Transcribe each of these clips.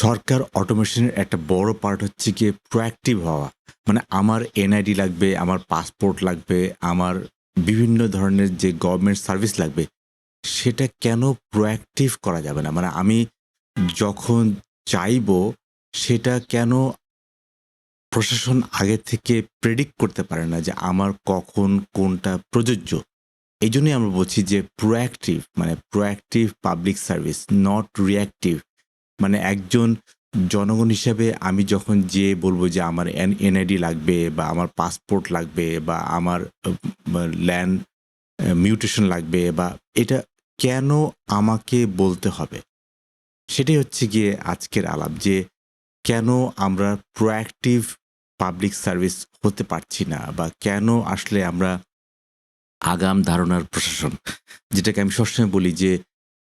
সরকার অটোমেশনের একটা বড় পার্ট হচ্ছে গিয়ে প্রোয়াক্টিভ হওয়া। মানে আমার এনআইডি লাগবে, আমার পাসপোর্ট লাগবে, আমার বিভিন্ন ধরনের যে গভর্নমেন্ট সার্ভিস লাগবে, সেটা কেন প্রোয়াক্টিভ করা যাবে না? মানে আমি যখন চাইব, সেটা কেন প্রশাসন আগে থেকে প্রেডিক্ট করতে পারে না যে আমার কখন কোনটা প্রযোজ্য? এই জন্যই আমরা বলছি যে প্রোয়াক্টিভ মানে proactive public service not reactive মানে একজন জনগণ হিসাবে আমি যখন যে বলব যে আমার এনআইডি লাগবে বা আমার পাসপোর্ট লাগবে বা আমার ল্যান্ড মিউটেশন লাগবে বা এটা কেন আমাকে বলতে হবে? সেটাই হচ্ছে গিয়ে আজকের আলাপ যে কেন আমরা প্রোঅ্যাক্টিভ পাবলিক সার্ভিস হতে পারছি না বা কেন আসলে আমরা আগাম ধারণার প্রশাসন? যেটাকে আমি সবসময় বলি যে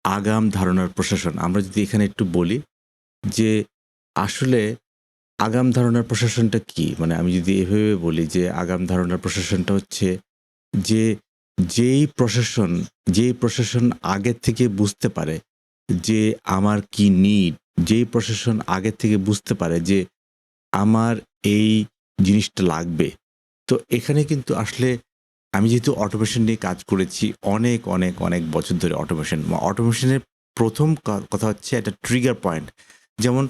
আগাম ধারণার প্রশাসন। আমরা যদি এখানে একটু বলি যে আসলে আগাম ধারণার প্রশাসনটা কি? মানে আমি যদি এভাবে বলি যে আগাম ধারণার প্রশাসনটা হচ্ছে যে যেই প্রশাসন যেই প্রশাসন আগে থেকে বুঝতে পারে যে আমার কি নিড যেই প্রশাসন আগে থেকে বুঝতে পারে যে আমার এই জিনিসটা লাগবে। তো এখানে কিন্তু আসলে আমি যেহেতু অটোমেশন নিয়ে কাজ করেছি, অনেক অনেক অনেক বছর ধরে অটোমেশন অটোমেশনের প্রথম কথা হচ্ছে একটা ট্রিগার পয়েন্ট যেমন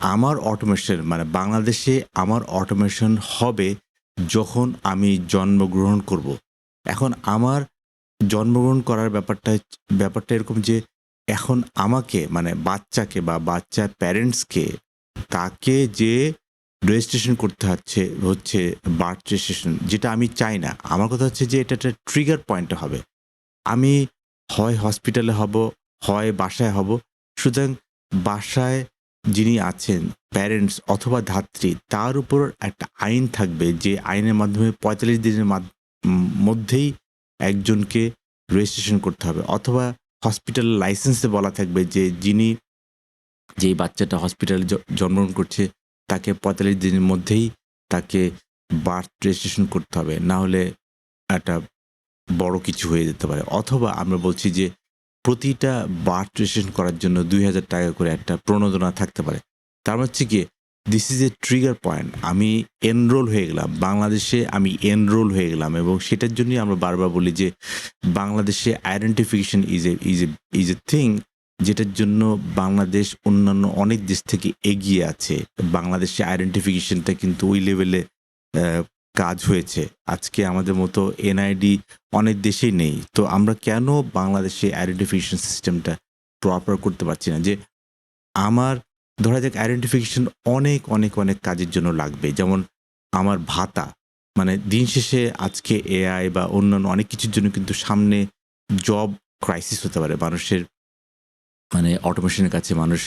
আমার অটোমেশন মানে বাংলাদেশে আমার অটোমেশন হবে যখন আমি জন্মগ্রহণ করব। এখন আমার জন্মগ্রহণ করার ব্যাপারটা ব্যাপারটা এরকম যে এখন আমাকে মানে বাচ্চাকে বা বাচ্চার প্যারেন্টসকে তাকে যে রেজিস্ট্রেশন করতে হচ্ছে হচ্ছে বার্থ রেজিস্ট্রেশন, যেটা আমি চাই না। আমার কথা হচ্ছে যে এটা একটা ট্রিগার পয়েন্ট হবে। আমি হয় হসপিটালে হব, হয় বাসায় হব, সুতরাং বাসায় যিনি আছেন প্যারেন্টস অথবা ধাত্রী, তার উপর একটা আইন থাকবে যে আইনের মাধ্যমে পঁয়তাল্লিশ দিনের মধ্যেই একজনকে রেজিস্ট্রেশন করতে হবে। অথবা হসপিটাল লাইসেন্সে বলা থাকবে যে যিনি, যেই বাচ্চাটা হসপিটালে জন্মগ্রহণ করছে তাকে পঁয়তাল্লিশ দিনের মধ্যেই তাকে বার্থ রেজিস্ট্রেশন করতে হবে। না হলে একটা বড় কিছু হয়ে যেতে পারে। অথবা আমরা বলছি যে প্রতিটা বার্থ রেজিস্ট্রেশন করার জন্য দুই হাজার টাকা করে একটা প্রণোদনা থাকতে পারে। তার মানে হচ্ছে কি this is a trigger point আমি এনরোল হয়ে গেলাম। বাংলাদেশে আমি এনরোল হয়ে গেলাম এবং সেটার জন্যই আমরা বারবার বলি যে বাংলাদেশে identification is a is a is a thing যেটার জন্য বাংলাদেশ অন্যান্য অনেক দেশ থেকে এগিয়ে আছে। বাংলাদেশে আইডেন্টিফিকেশনটা কিন্তু ওই লেভেলে কাজ হয়েছে। আজকে আমাদের মতো এনআইডি অনেক দেশেই নেই। তো আমরা কেন বাংলাদেশে আইডেন্টিফিকেশন সিস্টেমটা প্রপার করতে পারছি না? যে আমার, ধরা যাক আইডেন্টিফিকেশন অনেক অনেক অনেক কাজের জন্য লাগবে। যেমন আমার ভাতা। মানে দিন শেষে আজকে এআই বা অন্যান্য অনেক কিছুর জন্য কিন্তু সামনে জব ক্রাইসিস হতে পারে। মানুষের মানে অটোমেশনের কাছে মানুষ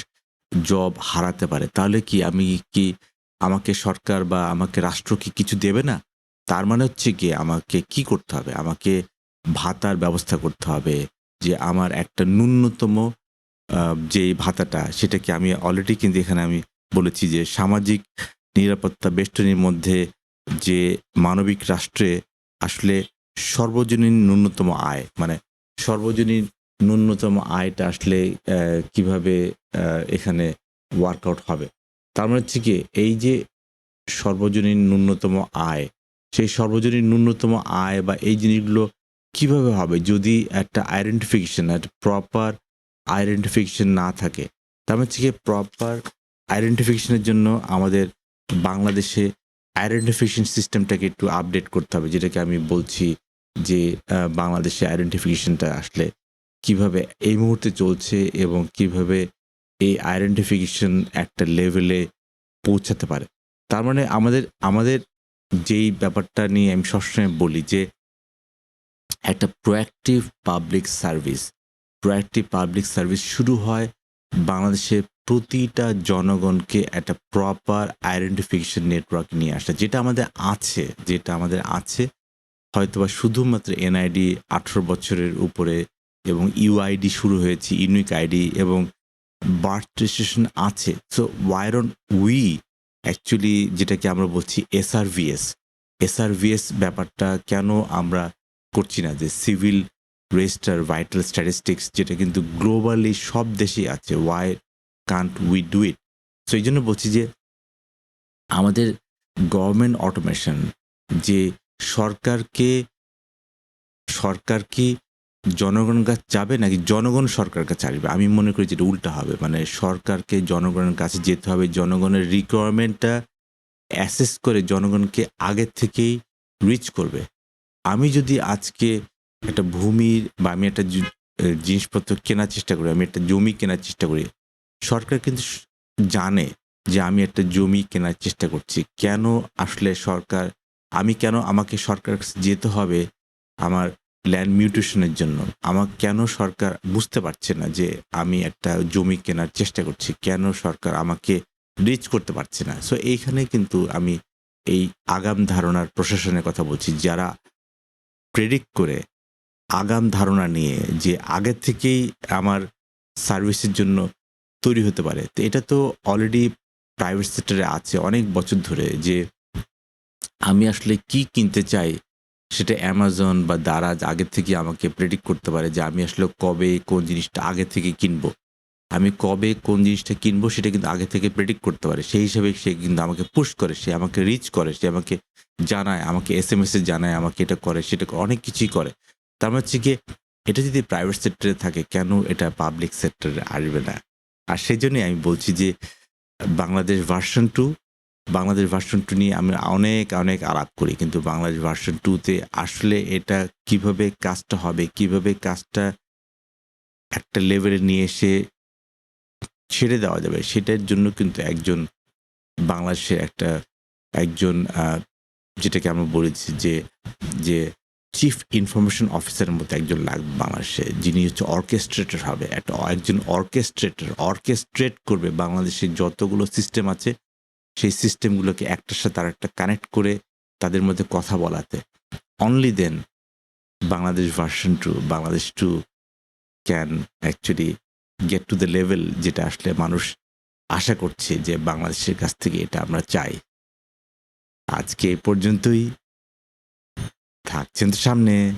জব হারাতে পারে। তাহলে কি আমি কি আমাকে সরকার বা আমাকে রাষ্ট্র কি কিছু দেবে না? তার মানে হচ্ছে কি আমাকে কি করতে হবে? আমাকে ভাতার ব্যবস্থা করতে হবে যে আমার একটা ন্যূনতম যে ভাতাটা সেটাকে আমি অলরেডি কিন্তু এখানে আমি বলেছি যে সামাজিক নিরাপত্তা বেষ্টনীর মধ্যে যে মানবিক রাষ্ট্রে আসলে সর্বজনীন ন্যূনতম আয় মানে সর্বজনীন ন্যূনতম আয়টা আসলে কীভাবে এখানে ওয়ার্কআউট হবে। তার মানে হচ্ছে কি, এই যে সর্বজনীন ন্যূনতম আয়, সেই সর্বজনীন ন্যূনতম আয় বা এই জিনিসগুলো কীভাবে হবে যদি একটা আইডেন্টিফিকেশন একটা প্রপার আইডেন্টিফিকেশন না থাকে? তার মানে হচ্ছে কি প্রপার আইডেন্টিফিকেশনের জন্য আমাদের বাংলাদেশে আইডেন্টিফিকেশন সিস্টেমটাকে একটু আপডেট করতে হবে। যেটাকে আমি বলছি যে বাংলাদেশে আইডেন্টিফিকেশনটা আসলে কীভাবে এই মুহূর্তে চলছে এবং কীভাবে এই আইডেন্টিফিকেশন একটা লেভেলে পৌঁছাতে পারে। তার মানে আমাদের আমাদের যেই ব্যাপারটা নিয়ে আমি সবসময় বলি যে একটা proactive public service proactive public service শুরু হয় বাংলাদেশের প্রতিটা জনগণকে একটা প্রপার আইডেন্টিফিকেশন নেটওয়ার্ক নিয়ে আসা যেটা আমাদের আছে, যেটা আমাদের আছে, হয়তোবা শুধুমাত্র এনআইডি আঠেরো বছরের উপরে এবং ইউআইডি শুরু হয়েছে ইউনিক আইডি এবং বার্থ রেজিস্ট্রেশন আছে। So why aren't we actually যেটাকে আমরা বলছি এসআরভিএস এসআরভিএস ব্যাপারটা কেন আমরা করছি না? যে সিভিল রেজিস্টার ভাইটাল স্ট্যাটিস্টিক্স যেটা কিন্তু গ্লোবালি সব দেশেই আছে। Why can't we do it so এই জন্য বলছি যে আমাদের গভর্নমেন্ট অটোমেশন যে সরকারকে সরকার কি জনগণের কাছে যাবে নাকি জনগণ সরকার কাছে আসবে? আমি মনে করি যেটা উল্টা হবে। মানে সরকারকে জনগণের কাছে যেতে হবে, জনগণের রিকোয়ারমেন্টটা অ্যাসেস করে জনগণকে আগের থেকেই রিচ করবে। আমি যদি আজকে একটা ভূমির বা আমি একটা জিনিসপত্র কেনার চেষ্টা করি, আমি একটা জমি কেনার চেষ্টা করি, সরকার কিন্তু জানে যে আমি একটা জমি কেনার চেষ্টা করছি। কেন আসলে সরকার, আমি কেন আমাকে সরকার যেতে হবে? আমার ল্যান্ড মিউটেশনের জন্য। আমার কেন সরকার বুঝতে পারছে না যে আমি একটা জমি কেনার চেষ্টা করছি? কেন সরকার আমাকে রিচ করতে পারছে না? সো এইখানে কিন্তু আমি এই আগাম ধারণার প্রশাসনের কথা বলছি। যারা প্রেডিক্ট করে আগাম ধারণা নিয়ে যে আগে থেকেই আমার সার্ভিসের জন্য তৈরি হতে পারে, তো এটা তো অলরেডি প্রাইভেট সেক্টরে আছে অনেক বছর ধরে যে আমি আসলে কি কিনতে চাই সেটা অ্যামাজন বা দারাজ আগে থেকে আমাকে প্রেডিক্ট করতে পারে যে আমি আসলে কবে কোন জিনিসটা আগে থেকে কিনবো। আমি কবে কোন জিনিসটা কিনবো সেটা কিন্তু আগে থেকে প্রেডিক্ট করতে পারে। সেই হিসাবে সে কিন্তু আমাকে পুশ করে, সে আমাকে রিচ করে, সে আমাকে জানায়, আমাকে এস এম এস জানায়, আমাকে এটা করে, সেটা অনেক কিছুই করে। তার মানে হচ্ছে এটা যদি প্রাইভেট সেক্টরে থাকে, কেন এটা পাবলিক সেক্টরে আসবে না? আর সেই জন্যই আমি বলছি যে Bangladesh version two Bangladesh version two নিয়ে আমি অনেক অনেক আলাপ করি, কিন্তু বাংলাদেশ ভার্সন টুতে আসলে এটা কীভাবে কাজটা হবে, কীভাবে কাজটা একটা লেভেলে নিয়ে এসে ছেড়ে দেওয়া যাবে, সেটার জন্য কিন্তু একজন বাংলাদেশের একটা, একজন যেটাকে আমরা বলেছি যে যে চিফ ইনফরমেশন অফিসারের মতো একজন লাগবে বাংলাদেশে, যিনি হচ্ছে অর্কেস্ট্রেটর হবে। একটা, একজন অর্কেস্ট্রেটর অর্কেস্ট্রেট করবে বাংলাদেশের যতগুলো সিস্টেম আছে সেই সিস্টেমগুলোকে একটার সাথে আর একটা কানেক্ট করে তাদের মধ্যে কথা বলাতে। Only then Bangladesh version two Bangladesh two can actually get to the level যেটা আসলে মানুষ আশা করছে যে বাংলাদেশের কাছ থেকে এটা আমরা চাই। আজকে এ পর্যন্তই। থাকছেন তো সামনে।